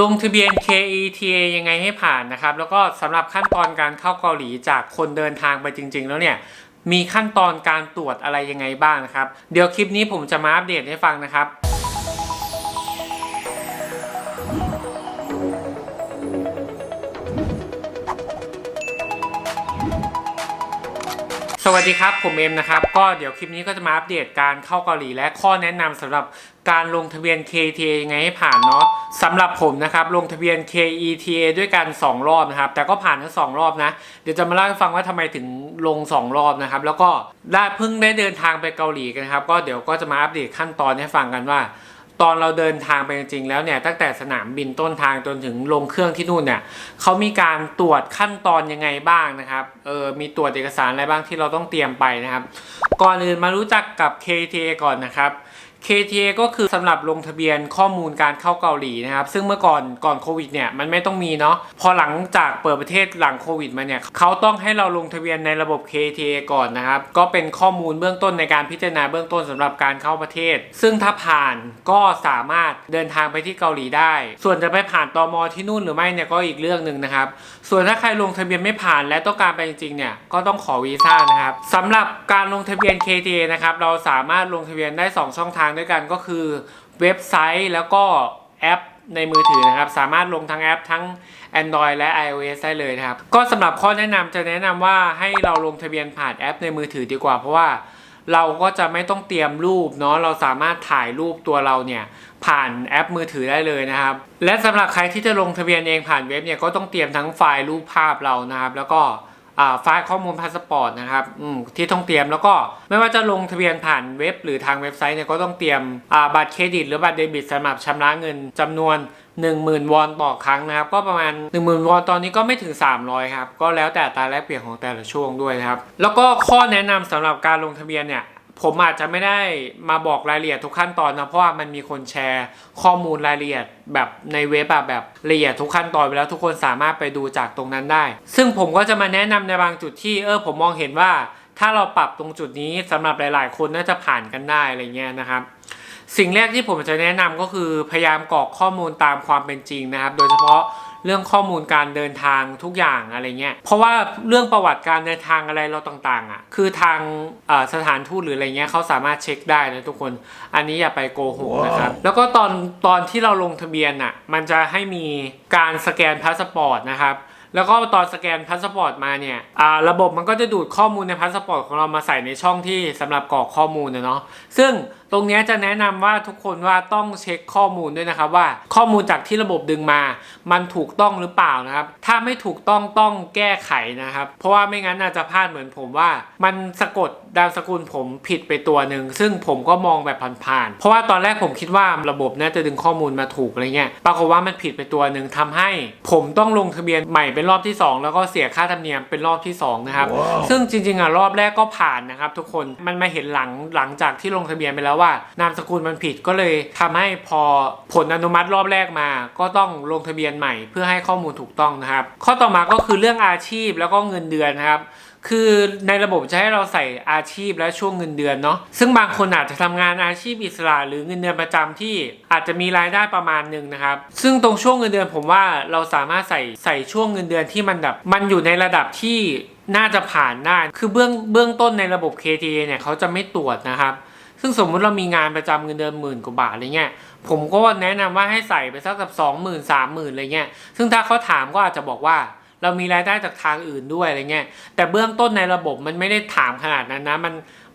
ลงทะเบียน KETA ยังไงให้ผ่านนะครับ แล้วก็สำหรับขั้นตอนการเข้าเกาหลีจากคนเดินทางไปจริง ๆ แล้วเนี่ยมีขั้นตอนการตรวจอะไรยังไงบ้างนะครับ เดี๋ยวคลิปนี้ผมจะมาอัปเดตให้ฟังนะครับ วัสดีครับ ผมเอ็มนะครับ ก็เดี๋ยวคลิปนี้ก็จะมาอัปเดตการเข้าเกาหลีและข้อแนะนำสำหรับการลงทะเบียน KTA ยังไงให้ผ่านเนาะสำหรับผมนะครับลงทะเบียน KETA ด้วยกัน 2 รอบนะครับ แต่ก็ผ่านทั้งสองรอบนะ เดี๋ยวจะมาเล่าให้ฟังว่าทำไมถึงลง 2 รอบนะครับ แล้วก็ได้เพิ่งได้เดินทางไปเกาหลีกันครับ ก็เดี๋ยวก็จะมาอัปเดตขั้นตอนให้ฟังกันว่า ตอนเราเดินทางไปจริงๆแล้วเนี่ยตั้งแต่สนามบินต้นทางจนถึงลงเครื่องที่นู่นเนี่ยเขามีการตรวจขั้นตอนยังไงบ้างนะครับเออมีตรวจเอกสารอะไรบ้างที่เราต้องเตรียมไปนะครับ ก่อนอื่นมารู้จักกับ KTA ก่อนนะครับ KTA ก็คือสำหรับลงทะเบียนข้อมูลการเข้าเกาหลีนะครับ ซึ่งเมื่อก่อนก่อนโควิดเนี่ยมันไม่ต้องมีเนาะพอหลังจากเปิดประเทศหลังโควิดมาเนี่ยเขาต้องให้เราลงทะเบียนในระบบ KTA ก่อนนะครับ ก็เป็นข้อมูลเบื้องต้นในการพิจารณาเบื้องต้นสำหรับการเข้าประเทศ ซึ่งถ้าผ่านก็สามารถเดินทางไปที่เกาหลีได้ ส่วนจะไปผ่านตมที่นู่นหรือไม่เนี่ยก็อีกเรื่องหนึ่งนะครับ ส่วนถ้าใครลงทะเบียนไม่ผ่านและต้องการไปจริงๆเนี่ยก็ต้องขอวีซ่านะครับสำหรับการลงทะเบียน KTA นะครับเราสามารถลงทะเบียนได้ 2 ช่องทางด้วยกันก็คือเว็บไซต์แล้วก็แอปในมือถือนะครับ สามารถลงทั้งแอปทั้ง Android และ iOS ได้เลยนะครับ ก็สำหรับข้อแนะนำจะแนะนำว่าให้เราลงทะเบียนผ่านแอปในมือถือดีกว่า เพราะว่าเราก็จะไม่ต้องเตรียมรูปเนาะเราสามารถถ่ายรูปตัวเราเนี่ยผ่านแอปมือถือได้เลยนะครับ และสำหรับใครที่จะลงทะเบียนเองผ่านเว็บเนี่ยก็ต้องเตรียมทั้งไฟล์รูปภาพเรานะครับ แล้วก็ ไฟล์ข้อมูลพาสปอร์ตนะครับอืมที่ต้องเตรียมแล้วก็ไม่ว่าจะลงทะเบียนผ่านเว็บ หรือทางเว็บไซต์เนี่ยก็ต้องเตรียมอ่าบัตรเครดิต หรือบัตรเดบิตสำหรับชำระเงินจำนวน 10,000 วอนต่อครั้งนะครับ ก็ประมาณ 10,000 วอนตอนนี้ก็ไม่ถึง 300 ครับ ก็แล้วแต่ตาแลกเปลี่ยนของแต่ละช่วงด้วยครับ แล้วก็ข้อแนะนำสำหรับการลงทะเบียนเนี่ย ผมอาจจะไม่ได้มาบอกรายละเอียดทุกขั้นตอนนะเพราะว่ามันมีคนแชร์ข้อมูลรายละเอียดแบบในเว็บแบบแบบละเอียดทุกขั้นตอนไปแล้วทุกคนสามารถไปดูจากตรงนั้นได้ ซึ่งผมก็จะมาแนะนำในบางจุดที่เออผมมองเห็นว่า ถ้าเราปรับตรงจุดนี้สำหรับหลาย ๆ คนน่าจะผ่านกันได้อะไรเงี้ยนะครับ สิ่งแรกที่ผมจะแนะนำก็คือพยายามกรอกข้อมูลตามความเป็นจริงนะครับ โดยเฉพาะ เรื่องข้อมูลการเดินทางทุกอย่างอะไรเงี้ยเพราะว่าเรื่องประวัติการเดินทางอะไรเราต่างๆอะคือทางเอ่อสถานทูตหรืออะไรเงี้ยเขาสามารถเช็คได้นะทุกคน อันนี้อย่าไปโกหกนะครับแล้วก็ตอนตอนที่เราลงทะเบียนอะมันจะให้มีการสแกนพาสปอร์ตนะครับแล้วก็ตอนสแกนพาสปอร์ตมาเนี่ยอ่าระบบมันก็จะดูดข้อมูลในพาสปอร์ตของเรามาใส่ในช่องที่สำหรับกรอกข้อมูลนะเนาะซึ่งตรงเนี้ยจะแนะนำว่าทุกคนว่าต้องเช็คข้อมูลด้วยนะครับว่าข้อมูลจากที่ระบบดึงมา มันถูกต้องหรือเปล่านะครับ ถ้าไม่ถูกต้องต้องแก้ไขนะครับ เพราะว่าไม่งั้นอาจจะพลาดเหมือนผมว่า มันสะกดนามสกุลผมผิดไปตัวหนึ่งซึ่งผมก็มองแบบผ่านๆเพราะว่าตอนแรกผมคิดว่าระบบน่าจะดึงข้อมูลมาถูกอะไรเงี้ยปรากฏว่ามันผิดไปตัวหนึ่งทำให้ ผมต้องลงทะเบียนใหม่เป็นรอบที่สองแล้วก็เสียค่าธรรมเนียมเป็นรอบที่สองนะครับซึ่งจริงๆอะรอบแรกก็ผ่านนะครับ ทุกคนมันมาเห็นหลังหลังจากที่ลงทะเบียนไปแล้วว่านามสกุลมันผิดก็เลยทำให้พอผลอนุมัติรอบแรกมา ก็ต้องลงทะเบียนใหม่เพื่อให้ข้อมูลถูกต้องนะครับ ข้อต่อมาก็คือเรื่องอาชีพแล้วก็เงินเดือนนะครับคือในระบบจะให้เราใส่อาชีพและช่วงเงินเดือนเนาะซึ่งบางคนอาจจะทำงานอาชีพอิสระหรือเงินเดือนประจำที่อาจจะมีรายได้ประมาณหนึ่งนะครับ ซึ่งตรงช่วงเงินเดือนผมว่าเราสามารถใส่ใส่ช่วงเงินเดือนที่มันแบบมันอยู่ในระดับที่น่าจะผ่านได้ คือเบื้องเบื้องต้นในระบบ KTA เนี่ยเขาจะไม่ตรวจนะครับ ซึ่งสมมุติเรามีงานประจำเงินเดือนหมื่นกว่าบาทอะไรเงี้ยผมก็แนะนำว่าให้ใส่ไปสักกับสองหมื่นสามหมื่นอะไรเงี้ยซึ่งถ้าเขาถามก็อาจจะบอกว่าเรามีรายได้จากทางอื่นด้วยอะไรเงี้ยแต่เบื้องต้นในระบบมันไม่ได้ถามขนาดนั้นนะมัน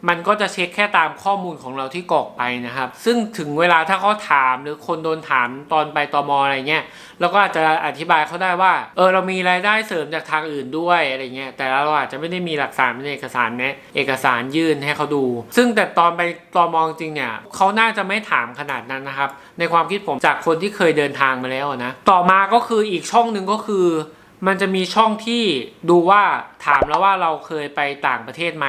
มันก็จะเช็คแค่ตามข้อมูลของเราที่กรอกไปนะครับ ซึ่งถึงเวลาถ้าเขาถามหรือคนโดนถามตอนไปตอมอะไรเงี้ยเราก็อาจจะอธิบายเขาได้ว่า เออเรามีรายได้เสริมจากทางอื่นด้วยอะไรเงี้ยแต่เราอาจจะไม่ได้มีหลักฐานเป็นเอกสารแนะเอกสารยื่นให้เขาดู ซึ่งแต่ตอนไปตอมจริงเนี่ยเขาน่าจะไม่ถามขนาดนั้นนะครับ ในความคิดผมจากคนที่เคยเดินทางมาแล้วนะต่อมาก็คืออีกช่องหนึ่งก็คือ มันจะมีช่องที่ดูว่าถามแล้วว่าเราเคยไปต่างประเทศไหม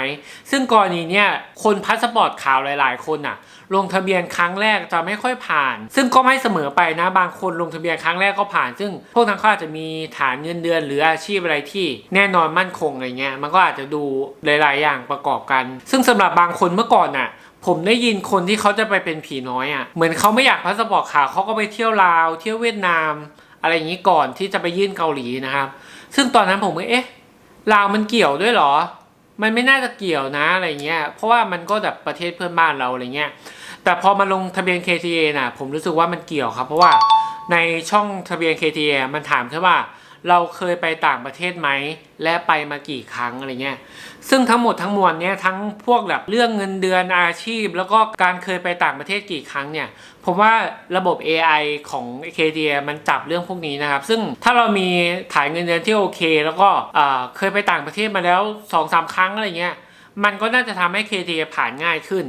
ซึ่งกรณีเนี้ยคนพาสปอร์ตขาวหลาย ๆ คนน่ะ ลงทะเบียนครั้งแรกจะไม่ค่อยผ่าน ซึ่งก็ไม่เสมอไปนะ บางคนลงทะเบียนครั้งแรกก็ผ่าน ซึ่งพวกนั้นเขาอาจจะมีฐานเงินเดือนหรืออาชีพอะไรที่แน่นอนมั่นคงอะไรเงี้ย มันก็อาจจะดูหลาย ๆ อย่างประกอบกัน ซึ่งสำหรับบางคนเมื่อก่อนน่ะผมได้ยินคนที่เขาจะไปเป็นผีน้อยอะ่ะ เหมือนเขาไม่อยากพาสปอร์ตขาวเขาก็ไปเที่ยวลาว เที่ยวเวียดนาม อะไรอย่างนี้ก่อนที่จะไปยื่นเกาหลีนะครับ ซึ่งตอนนั้นผมก็เอ๊ะลาวมันเกี่ยวด้วยเหรอ มันไม่น่าจะเกี่ยวนะอะไรเงี้ย เพราะว่ามันก็แบบประเทศเพื่อนบ้านเราอะไรเงี้ย แต่พอมาลงทะเบียน KTA น่ะ ผมรู้สึกว่ามันเกี่ยวครับ เพราะว่าในช่องทะเบียน KTA มันถามแค่ว่าเราเคยไปต่างประเทศไหม และไปมากี่ครั้งอะไรเงี้ย ซึ่งทั้งหมดทั้งมวลเนี่ยทั้งพวกแบบเรื่องเงินเดือนอาชีพ แล้วก็การเคยไปต่างประเทศกี่ครั้งเนี่ยผมว่าระบบ AI ของ KTA มันจับเรื่องพวกนี้นะครับ ซึ่งถ้าเรามีฐานเงินเดือนที่โอเค แล้วก็เคยไปต่างประเทศมาแล้ว2อสาครั้งอะไรเงี้ยมันก็น่าจะทำให้ KTA ผ่านง่ายขึ้น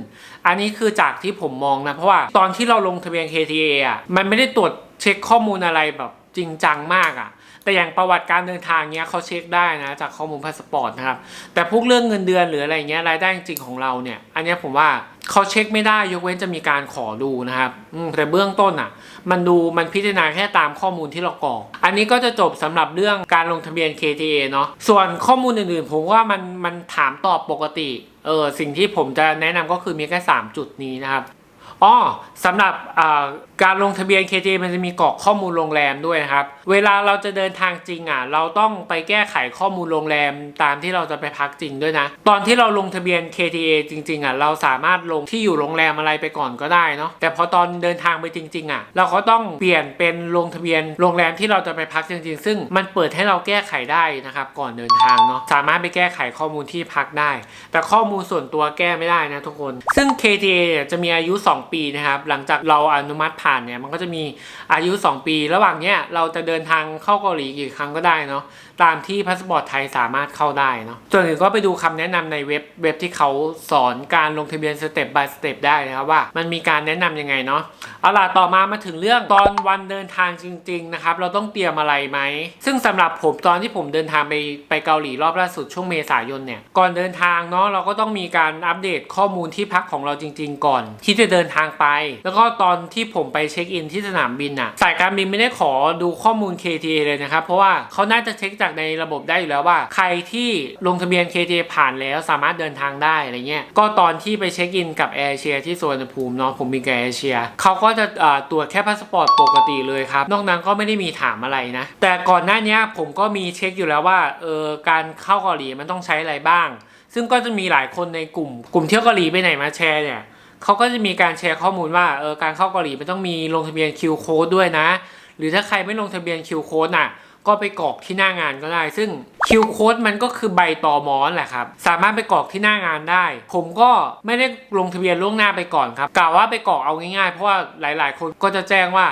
อันนี้คือจากที่ผมมองนะ เพราะว่าตอนที่เราลงทะเบียน KTA อะ มันไม่ได้ตรวจเช็คข้อมูลอะไรแบบจริงจังมากอะ แต่อย่างประวัติการเดินทางเนี้ยเขาเช็คได้นะจากข้อมูลพาสปอร์ตนะครับ แต่พวกเรื่องเงินเดือนหรืออะไรเงี้ยรายได้จริงของเราเนี่ย อันนี้ผมว่าเขาเช็คไม่ได้ยกเว้นจะมีการขอดูนะครับแต่เบื้องต้นอะ มันดูมันพิจารณาแค่ตามข้อมูลที่เรากรอก อันนี้ก็จะจบสำหรับเรื่องการลงทะเบียน KTA เนาะส่วนข้อมูลอื่นๆ ผมว่ามันมันถามตอบปกติเออสิ่งที่ผมจะแนะนำก็คือมีแค่ 3 จุดนี้นะครับ อ๋อสำหรับการลงทะเบียน KJ มันจะมีกรอกข้อมูลโรงแรมด้วยนะครับ เวลาเราจะเดินทางจริงอะ เราต้องไปแก้ไขข้อมูลโรงแรมตามที่เราจะไปพักจริงด้วยนะ ตอนที่เราลงทะเบียน KTA จริง ๆอะ เราสามารถลงที่อยู่โรงแรมอะไรไปก่อนก็ได้เนาะ แต่พอตอนเดินทางไปจริง ๆ อะ เราก็ต้องเปลี่ยนเป็นลงทะเบียนโรงแรมที่เราจะไปพักจริง ๆ ซึ่งมันเปิดให้เราแก้ไขได้นะครับก่อนเดินทางเนาะ สามารถไปแก้ไขข้อมูลที่พักได้ แต่ข้อมูลส่วนตัวแก้ไม่ได้นะทุกคน ซึ่ง KTA เนี่ยจะมีอายุ 2 ปีนะครับ หลังจากเราอนุมัติผ่านเนี่ยมันก็จะมีอายุ 2 ปี ระหว่างเนี้ยเราจะเดินทางเข้าเกาหลีกี่ครั้งก็ได้เนาะ ตามที่พาสปอร์ตไทยสามารถเข้าได้เนาะส่วนอื่นก็ไปดูคำแนะนำในเว็บเว็บที่เขาสอนการลงทะเบียนสเต็ป by สเต็ปได้นะครับว่ามันมีการแนะนำยังไงเนาะเอาล่ะต่อมามาถึงเรื่องตอนวันเดินทางจริง ๆ นะครับ เราต้องเตรียมอะไรไหม ซึ่งสำหรับผมตอนที่ผมเดินทางไปไปเกาหลีรอบล่าสุดช่วงเมษายนเนี่ยก่อนเดินทางเนาะเราก็ต้องมีการอัปเดตข้อมูลที่พักของเราจริง ๆ ก่อน ที่จะเดินทางไป แล้วก็ตอนที่ผมไปเช็คอินที่สนามบินอะสายการบินไม่ได้ขอดูข้อมูล KTA เลยนะครับเพราะว่าเขาน่าจะเช็คจากากในระบบได้อยู่แล้วว่า ใครที่ลงทะเบียน KTA ผ่านแล้วสามารถเดินทางได้อะไรเงี้ยก็ตอนที่ไปเช็คอินกับแอร์เชียที่สวนภูมิเนาะผมมีกับแอร์เชียเขาก็จะตรวจแค่พาสปอร์ตปกติเลยครับ นอกนั้นก็ไม่ได้มีถามอะไรนะ แต่ก่อนหน้านี้ผมก็มีเช็คอยู่แล้วว่าเออการเข้าเกาหลีมันต้องใช้อะไรบ้าง ซึ่งก็จะมีหลายคนในกลุ่ม กลุ่มเที่ยวเกาหลีไปไหนมาแชร์เนี่ยเขาก็จะมีการแชร์ข้อมูลว่าเออการเข้าเกาหลีมันต้องมีลงทะเบียนคิวโค้ดด้วยนะ หรือถ้าใครไม่ลงทะเบียนคิวโค้ดน่ะ ก็ไปกรอกที่หน้างานก็ได้ ซึ่งคิวโค้ดมันก็คือใบตอมอนแหละครับ สามารถไปกรอกที่หน้างานได้ ผมก็ไม่ได้ลงทะเบียนล่วงหน้าไปก่อนครับกล่าวว่าไปกรอกเอาง่ายๆ เพราะว่าหลาย ๆ คนก็จะแจ้งว่า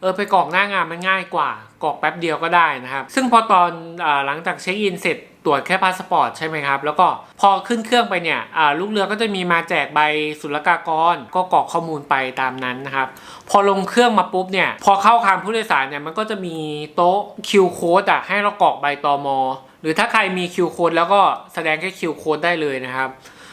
เออไปกรอกหน้างานมันง่ายกว่ากรอกแป๊บเดียวก็ได้นะครับ ซึ่งพอตอนอหลังจากเช็คอินเสร็จ ตรวจแค่พาสปอร์ตใช่ไหมครับ แล้วก็พอขึ้นเครื่องไปเนี่ยลูกเรือก็จะมีมาแจกใบศุลกากร ก็กรอกข้อมูลไปตามนั้นนะครับ พอลงเครื่องมาปุ๊บเนี่ย พอเข้าคางผู้โดยสารเนี่ยมันก็จะมีโต๊ะคิวโค้ดอะให้เรากรอกใบตอมอหรือถ้าใครมีคิวโค้ดแล้วก็แสดงแค่คิวโค้ดได้เลยนะครับ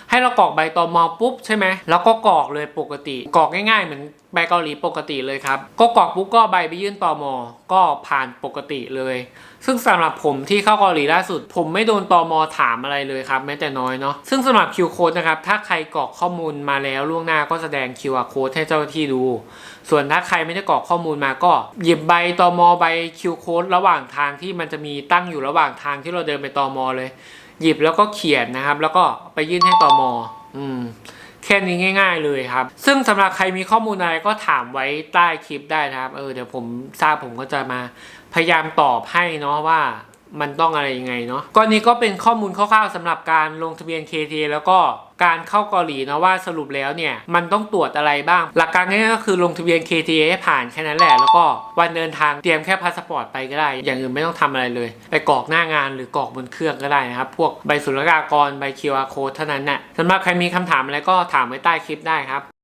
ให้เรากรอกใบตอมอปุ๊บใช่ไหมแล้วก็กรอกเลยปกติกรอกง่ายๆเหมือนใบเกาหลีปกติเลยครับ ก็กรอกปุ๊บก็ใบไปยื่นตอมอก็ผ่านปกติเลย ซึ่งสำหรับผมที่เข้าเกาหลีล่าสุด ผมไม่โดนตอมอถามอะไรเลยครับแม้แต่น้อยเนาะซึ่งสำหรับคิวโค้ดนะครับถ้าใครกรอกข้อมูลมาแล้วล่วงหน้าก็แสดง QR code ให้เจ้าหน้าที่ดู ส่วนถ้าใครไม่ได้กรอกข้อมูลมาก็ หยิบใบตอมอใบคิวโค้ดระหว่างทางที่มันจะมีตั้งอยู่ระหว่างทางที่เราเดินไปตอมอเลย หยิบแล้วก็เขียนนะครับ แล้วก็ไปยื่นให้ตอมออืมแค่นี้ง่าย ๆ เลยครับ ซึ่งสำหรับใครมีข้อมูลอะไรก็ถามไว้ใต้คลิปได้นะครับ เออเดี๋ยวผมทราบผมก็จะมาพยายามตอบให้เนาะว่ามันต้องอะไรยังไงเนาะก็นี้ก็เป็นข้อมูลคร่าวๆสำหรับการลงทะเบียน KT แล้วก็ การเข้าเกาหลีนะว่าสรุปแล้วเนี่ยมันต้องตรวจอะไรบ้าง หลักการง่ายๆก็คือลงทะเบียน KT ให้ผ่านแค่นั้นแหละ แล้วก็วันเดินทางเตรียมแค่พาสปอร์ตไปก็ได้ อย่างอื่นไม่ต้องทำอะไรเลย ไปกรอกหน้างานหรือกรอกบนเครื่องก็ได้นะครับ พวกใบศุลกากรใบ QR code เท่านั้นน่ะสำหรับใครมีคำถามอะไรก็ถามไว้ใต้คลิปได้ครับ